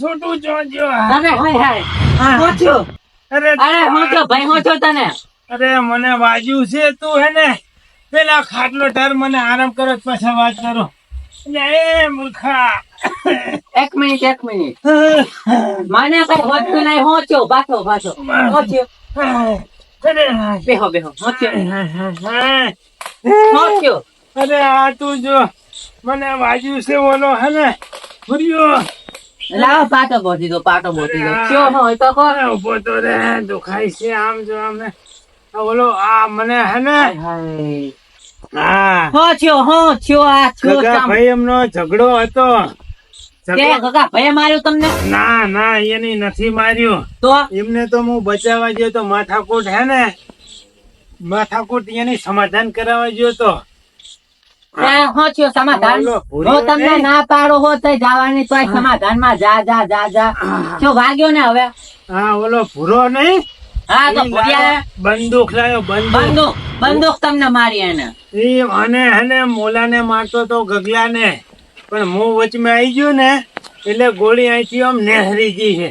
છોટું જોજો તને હાય હાય. હું. છું. અરે અરે હું ભાઈ હું તને. અરે મને વાજ્યું છે તું હે ને. પેલા ખાટલો ટર મને આરામ કરો પાછા વાત કરો. એ મૂર્ખા. એક મિનિટ એક મિનિટ. મને કઈ નહીં પાછો પાછો અરે બેહો બેહો હું છું અરે આ તું જો મને વાજ્યું છે ઓલો હે ને? ફર્યો લાવો પાટો બોધી દો પાટો બોધી દો. કયો હોય તો કહો. ઊભો તો રે દુખાય છે આમ જો આમ ને. ઓલો આ મને હે ને? હાય. ઝઘડો હતો. તે ઝઘડો- કાકા ભાઈ માર્યું તમને? ના ના એની નથી માર્યો. તો? એમને તો હું બચાવવા ગયો તો માથાકૂટ હે ને? માથાકૂટ એની સમાધાન કરાવવા ગયો તો. સમાધાન. હું તમને ના પાડો હો તો જવાની તો સમાધાનમાં જા જા જા જા. શું વાગ્યો ને હવે? હા ઓલો ભૂરો નહીં? હા તો ભૂર્યા બંદૂક લાયો બંદૂક. બંદૂક તમને મારી એને. એ અને હે મોલાને મારતો તો ગગલાને. પણ હું વચમાં આવી ગયો ને એટલે ગોળી અહીંથી આમ નેહરી ગઈ છે.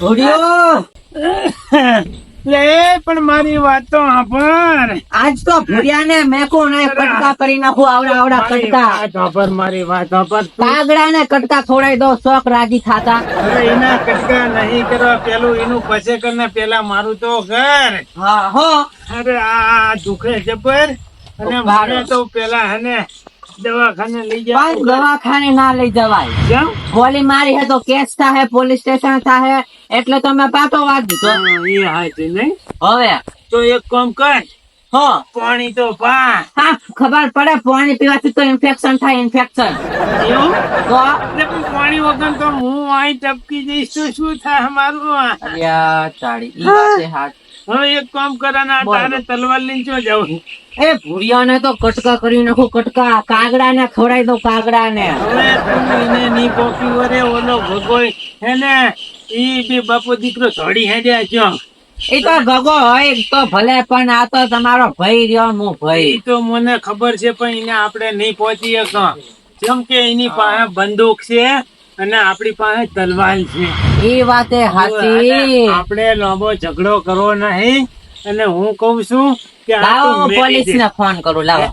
ભૂર્યો લે પણ મારી વાત તો સાંભળ આજ તો ભૂર્યા ને મેકો ને કટકા કરી નાખું? આવડા આવડા કટકા. સાંભળ મારી વાત સાંભળ કાગડા ને કટકા ખોડાઈ દો શોખ રાજી થાતા. અરે એના કટકા નહીં કરવા પેલું એનું પછે કરીને પેલા મારું તો ઘર. હા હો. અરે આ આ દુખે જબર અને મારે તો પેલા હને દવાખાને લઈ જાવ દવાખાને ના લઈ જવાય. કેમ? મારી હે તો કેસ થાય પોલીસ સ્ટેશન થાય એટલે તમે પાટો વાત દીધો એ હા નહીં? હવે. તો એક કામ કર. હો. પાણી તો પા હા ખબર પડે પાણી પીવાથી તો ઇન્ફેક્શન થાય ઇન્ફેક્શન એવું? તો? પાણી વગર તો હું અહીં ટપકી જઈશ તો શું થાય મારું આ? ચાડી ઈ છે હાથ હવે એક કામ કરાના તારે તલવાર લઈને ચો જાઉં એ ભૂરિયાને તો કટકા કરી નાખો કટકા. કાગડાને ખવડાવી દો કાગડાને. હવે તું એને ની પોકી વરે ઓલો ભગોય હે ઈ બી બાપો દીકરો ધોડી હેડ્યા છો. એ તો ગગો હોય તો ભલે પણ આ તો તમારો ભાઈ રહ્યો હું ભાઈ. તો મને ખબર છે પણ એને આપણે નહીં પહોંચી શકો જેમ કે એની પાસે બંદૂક છે અને આપણી પાસે તલવાર છે. એ વાતે હાચી. આપણે લાંબો ઝઘડો કરવો નહીં. અને હું કઉ છું કે પોલીસ ને ફોન કરું લાવો.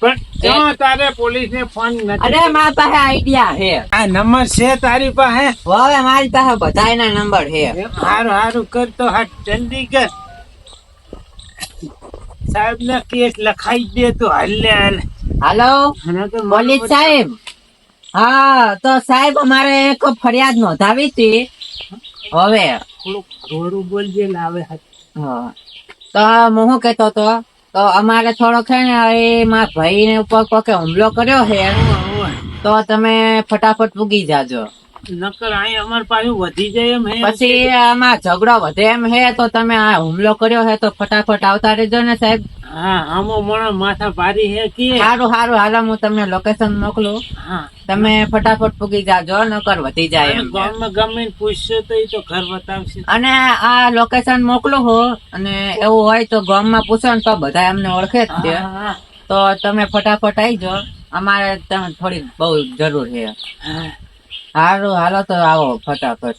પણ તારે પોલીસ ને ફોન નથી અરે મારી પાસે આઈડિયા હે આ નંબર છે તારી પાસે? હવે મારી પાસે બધાયના નંબર હે હારું હારું કર તો હા જલ્દી કર. સાહેબ ને કેસ લખાઈ દે તો હાલે હાલ. પોલીસ સાહેબ. હા તો સાહેબ અમારે એક ફરિયાદ નોંધાવી હતી. હવે. થોડું બોલજે આવે હા. તો હું શું કેતો તો તો અમારે થોડોક છે ને એ મારા ભાઈ ને ઉપર કોકે હુમલો કર્યો છે. તો તમે ફટાફટ પૂગી જાજો. નકર અહીં અમાર પાછું વધી જાય એમ પછી આમાં ઝઘડો વધે એમ હે તો તમે આ હુમલો કર્યો હે તો ફટાફટ આવતા રહેજો ને સાહેબ. હા આમો મણો માથા ભારી હે કે? સારું સારું હાલો હું તમને લોકેશન મોકલું. હા. તમે ફટાફટ પૂગી જાજો નકર વધી જાય એમ. ગામમાં ગમે પૂછશો તો એ તો ઘર બતાવશે. અને આ લોકેશન મોકલો હો અને એવું હોય તો ગામમાં પૂછો ને તો બધા એમને ઓળખે જ છે. તો તમે ફટાફટ આવી જાઓ. અમારે થોડી બહુ જરૂર છે. સારું હાલો તો આવો ફટાફટ.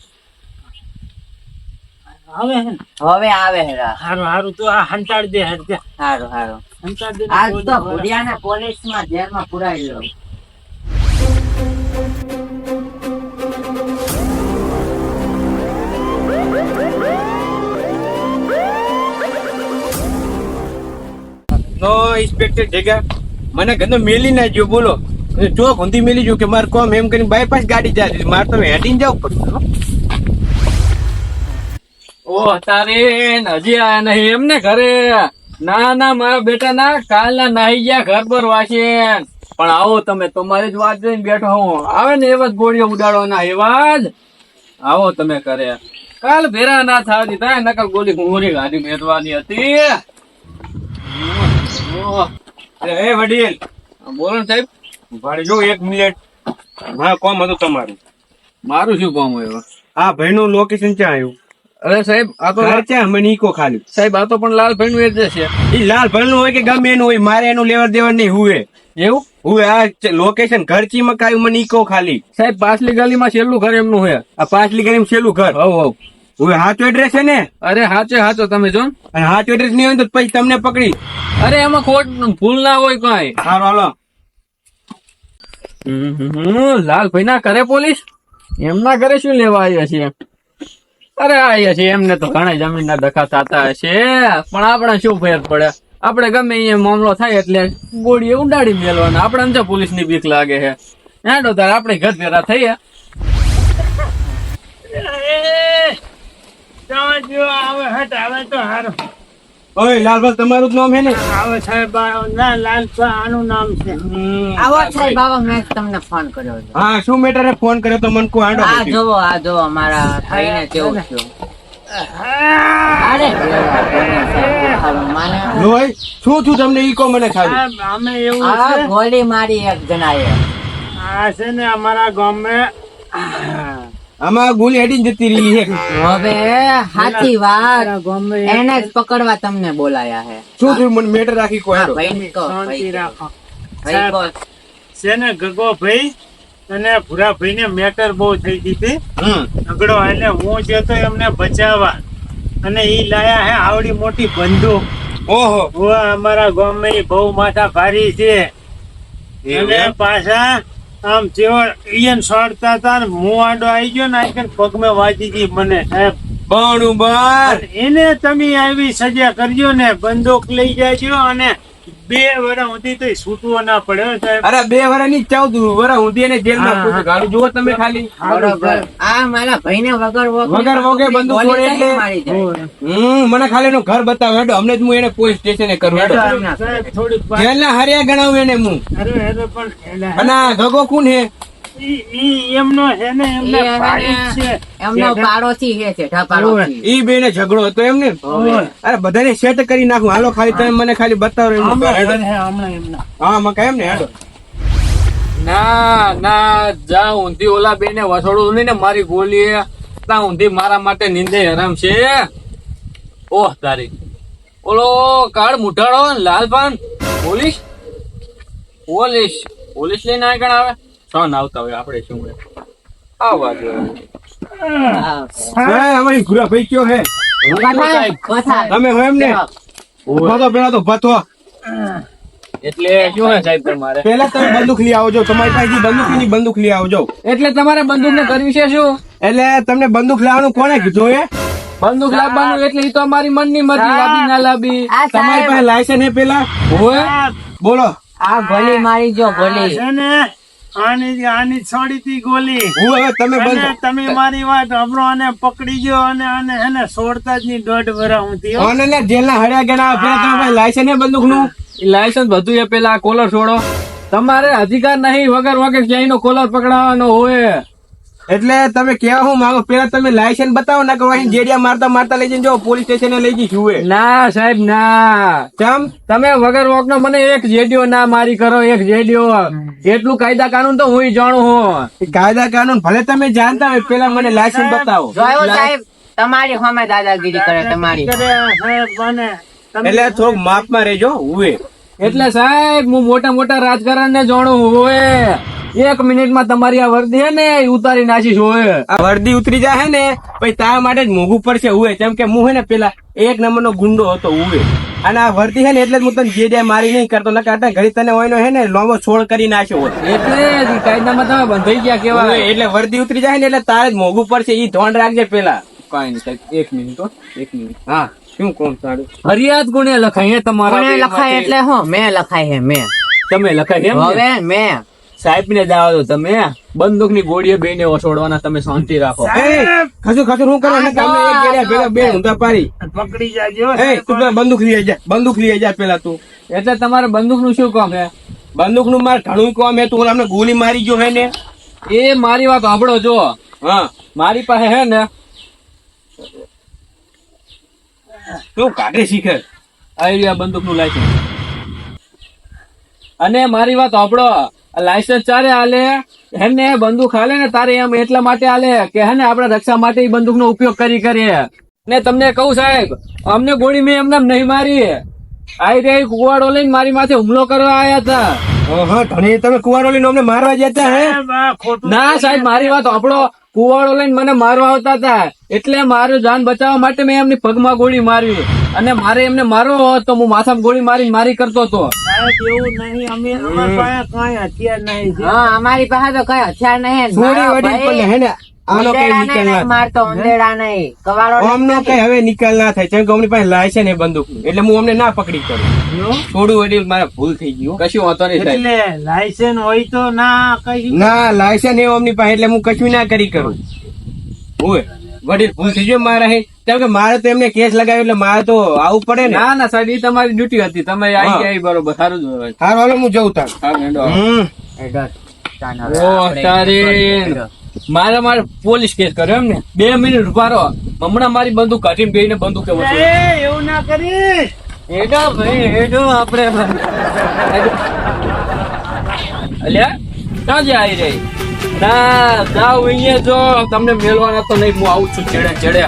હવે હે હવે આવે હેરા હારું હારું તો આ હંતાડ દે દે આજ તો પોલીસમાં જેલમાં પુરાઈ ઇન્સ્પેક્ટર જગ્યા મને ગંદો મેલી ના જો બોલો. ચોક ઊંધી મેલી જો કે મારે કોમ એમ કરીને બાયપાસ ગાડી જાય મારે તો હેડીને જવું પડશે. ઓહ તારે હજી આયા નહીં, એમને ઘરે. ના ના, મારા બેટા ના કાલના નાહી ગયા, ઘર પર વાસે પણ આવો તમે, તમારી જ વાત જોઈને બેઠો હું. આવે ને એવા જ ગોળીઓ ઉડાડવાના, એવા જ. આવો તમે કરે કાલ ભેરા ના થવા દીધા નકર ગોળી ઘૂંઘરી ગાડી મેરવાની હતી. એ, વડીલ. બોલો ને સાહેબ. ભાડે જો એક મિનિટ હા કોમ હતું તમારું. મારું શું કોમ હોય આ ભાઈ ભાઈનું લોકેશન ક્યાં આવ્યું? અરે સાહેબ આ તો ક્યાં? મને ઈકો ખાલી. સાહેબ આ તો પણ લાલભાઈ નું એડ્રેસ છે. એ લાલનું હોય કે ગમે એનું હોય મારે એનું લેવડ દેવડ નહીં હુએ એવું? હુએ આ લોકેશન ઘર ચી કાયું મને ઈકો ખાલી. સાહેબ પાછલી ગલીમાં છેલ્લું ઘર એમનું હોય આ પાછલી ગલીમાં છેલ્લું ઘર? હવ હવ. હવે સાચો એડ્રેસ છે ને? અરે સાચો હાચો તમે જો અને હાચો એડ્રેસ નહીં હોય તો પછી તમને પકડી. અરે એમાં ખોટ ભૂલ ના હોય કઈ. હારો હાલો. લાલભાઈ ના ઘરે પોલીસ? એમના ઘરે શું લેવા આવ્યા છીએ? અરે આવ્યા છીએ, એમને તો ઘણા જમીન ના ધક્કા થતા હશે. પણ આપણે શું ફેર પડે? આપણે ગમે એ મામલો થાય એટલે ગોળી ઉડાડી મેળવાના. આપણે અંજા પોલીસની બીક લાગે છે. હેડો તારે આપણે ઘર ભેરા થઈએ. આવે હટ આવે તો હારું. ઓય લાલભાઈ તમારું જ નામ હે ને? આવો સાહેબ ના લાલ આનું નામ છે. આવો સાહેબ આવો મેં તમને ફોન કર્યો છે. હા શું મેટરે ફોન કર્યો તો મને કો આડો આ. જોવો આ જોવો મારા થઈને કેવું છું હા, અરે મને લોય શું થયું તમને? ઈકો મને ખાલી. અમે એવું છે. ગોળી મારી એક જણાએ. આ છે ને અમારા ગામમાં આમાં ગુલી હેડી જતી રહી છે. હવે સાચી વાત. એને જ પકડવા તમને બોલાયા હે. શું થયું? મને મેટર રાખી કો હા, હાંડો. ભાઈને કહો, શાંતિ રાખો. સેને છે ને ગગો ભાઈ? અને ભૂરાભાઈ ને મેટર બહુ થઈ ગઈ હતી. ઝઘડો એટલે હું તો એમને બચાવવા. અને ઈ લાયા હે આવડી મોટી બંદૂક. ઓહો. હું અમારા ગામમાં ઈ બહુ માથા ભારી છે અને પાછા આમ જેવો ઈયન સોડતા હતા ને મું આડો આવી ગયો ને આઈ પગમાં વાજી ગઈ મને બાણું બાર એને તમે આવી સજા કરજો ને બંદૂક લઈ જાજો અને બે વર્ષ સુધી તો છૂટવો ના પડે સાહેબ. અરે બે વરા ની ચૌદ વરા ઊંધી અને જેલમાં હા, પૂછો ગાડું જુઓ તમે ખાલી. આ મારા ભાઈને વગર વગર વગર બંદૂક છોડે એટલે- હમ મને ખાલી એનું ઘર બતાવો. હેડો અમને જ હું એને પોલીસ સ્ટેશને કરું. હેડો. સાહેબ થોડીક હરિયા ગણાવું એને હું. અરે અરે પણ અને ગગો કોણ હે એમનો હે ને એમને એ ભાઈ એને- છે. એમનો પાડોશી છે પાડોશી ઈ બે ને ઝઘડો હતો એમ ને? અરે બધાને સેટ કરી નાખું. હાલો ખાલી તમે મને ખાલી બતાવો એનું ઘર, હેડો. હમણાં હે, હમણાં એમના. હા મકા એમ ને હેડો. ના ના જા ઊંધી ઓલા બેને વસોડું નહીં ને મારી ગોલી ત્યાં ઊંધી મારા માટે નિંદે હરામ છે. ઓહ તારી. ઓલો કાળ મુઠાડો ને લાલપાન પોલીસ? પોલીસ પોલીસ લઈને આગળ આવે? સોન આવતા હોય આપણે શું હોય? આવવા દે હા. હા અમારી ગુરા ભાઈ કયો હે? પથાર, પથાર. તમે હો એમ ને ભથો પેલા તો ભથો એટલે શું હે સાહેબ તમારે? પેલા તમે બંદૂક લઈ આવજો તમારી પાસે બંદૂકની બંદૂક લઈ આવજો. એટલે તમારે બંદૂક ને કરવી છે શું? એટલે તમને બંદૂક લાવવાનું કોને કીધું એ બંદૂક લાવવાનું એટલે ઈ તો અમારી મનની મરજી લાવી ના લાવી તમારી પાસે લાયસન્સ હે પેલા? હોય બોલો. આ ગોલી મારી જો ગોલી. ગોળી છે ને આની આની છોડી તી ગોલી. હું હવે તમે બંધ તમે મારી વાત હમણાં આને પકડી ગયો અને આને એને છોડતા જ નહીં દોઢ ભરા હું હો. અને ને જેલના હળ્યા ગણા પેલા તમારી લાયસન્સ બંદૂકનું લાયસન્સ બધું એ પેલા કોલર છોડો. તમારે અધિકાર નહીં વગર વગર ક્યાંયનો કોલર પકડાવવાનો હોય. એટલે તમે કેવા હું માંગો? પેલા તમે લાયસન્સ બતાવો ના કરવા જેડિયા મારતા મારતા લઈ જઈને જો પોલીસ સ્ટેશને લઈ જઈશ ના સાહેબ ના. કેમ તમે વગર વોકનો મને એક જેડીઓ ના મારી કરો એક જેડીઓ. એટલું કાયદા કાનૂન તો હું જાણું હું. કાયદા કાનૂન ભલે તમે જાણતા હોય પેલા મને લાયસન્સ બતાવો. તમારી હોમે દાદાગીરી કરે તમારી. એટલે થોડુંક માપમાં રહેજો હુએ એટલે સાહેબ હું મોટા મોટા રાજકારણ ને જાણું હોય એક મિનિટમાં તમારી આ વર્દી હે ને એ ઉતારી નાખીશ હોય આ વર્દી ઉતરી જાય ને પછી તારા માટે જ મોઘું પડશે હુએ કેમ કે હું હે ને પેલા એક નંબરનો ગુંડો હતો ઉવે. અને આ વર્દી હે ને એટલે જ હું તને જેડિયા મારી નહીં કરતો અટાણે ઘડી તને હોય હે ને લોબો છોડ કરી નાખ્યો હોય. એટલે કાયદામાં તમે બંધાઈ ગયા કેવા એટલે વર્દી ઉતરી જાય ને એટલે તારે જ મોઘું પડશે એ ધોન રાખજે પેલા. કઈ નહીં સાહેબ એક મિનિટ હો, એક મિનિટ. હા. શું કોણ તારું? ફરિયાદ કોને લખાય હે તમારા લખાય એટલે હું? મેં લખાય હે મેં. તમે લખાય હવે મેં. સાહેબ ને જાવ દો તમે બંદૂકની ગોળીએ બે ને ઓછોડવાના તમે શાંતિ રાખો. ખસું ખસું હું કરો? ભેગા બે ઊંધા પાડી. પકડી જાજો તું બંદૂક લઈ જા બંદૂક લઈ જા પેલા તું. એટલે તમારે બંદૂકનું શું કામ હે? બંદૂકનું મારે ઘણું કામ હે તું અમને ગોલી મારી ગયો હે ને? એ મારી વાત સાંભળો જો. હા. મારી પાસે હે ને તું કાઢે શીખે? આઈડિયા બંદૂકનું લાયસન્સ અને મારી વાત સાંભળો. લાયસન્સ ચારે હાલે હેને બંદૂક હાલે ને તારે એમ એટલા માટે હાલે કે હેને આપણા રક્ષા માટે એ બંદૂક નો ઉપયોગ કરી કરીએ ને તમને કહું સાહેબ અમને ગોળી મેં એમને નહીં મારી. આઈ રે કુવાડો લઈને મારી માથે હુમલો કરવા આવ્યા હતા. હા ધણી તમે કુવાડો લઈને અમને મારવા જતા હે? ના સાહેબ મારી વાત આપણો કુવાડો લઈને મને મારવા આવતા હતા. એટલે મારું જાન બચાવવા માટે મેં એમની પગમાં ગોળી મારી. અને મારે એમને મારવો હતો તો હું માથામાં ગોળી મારી મારી કરતો હતો. એવું નહીં. અમે અમારી પાસે કાંઈ હથિયાર નહીં હા અમારી પાસે તો કઈ હથિયાર નહીં આનો કઈ નિકાલ ના મારતો ઉંદેડા નહીં. કવાળો અમનો કઈ હવે નિકાલ ના થાય. કેમ કે અમની પાસે લાયસન્સ એ બંદૂક એટલે હું અમને ના પકડી કરું. થોડું વડી મારે ભૂલ થઈ ગયું. કશું વાંધો નહીં એટલે લાયસન્સ હોય તો ના કઈ ના લાયસન્સ એ અમની પાસે એટલે હું કશું ના કરી કરું. ઓય વડીલ ભૂલ થઈ ગયો મારા હે? કેમ કે મારે તો એમને કેસ લગાવ્યો એટલે મારે તો આવું પડે ને. ના ના સાહેબ એ તમારી ડ્યુટી હતી. તમે આવી ગયા બરોબર. સારું જ હોય. હાર હું જઉં તાર. સારું, મારે મારે પોલીસ કેસ કર્યો એમ ને. બે મિનિટ ઊભા રહો. હમણાં મારી બંદૂક કાઢીને બેને બંદૂક કેવું એવું ના કરી હેડો ભાઈ હેડો આપણે. અલ્યા ક્યાં જે આવી રહી? ના જાવ અહીંયા જો. તમને મેળવાના તો નહીં હું આવું છું ચેડે ચેડે.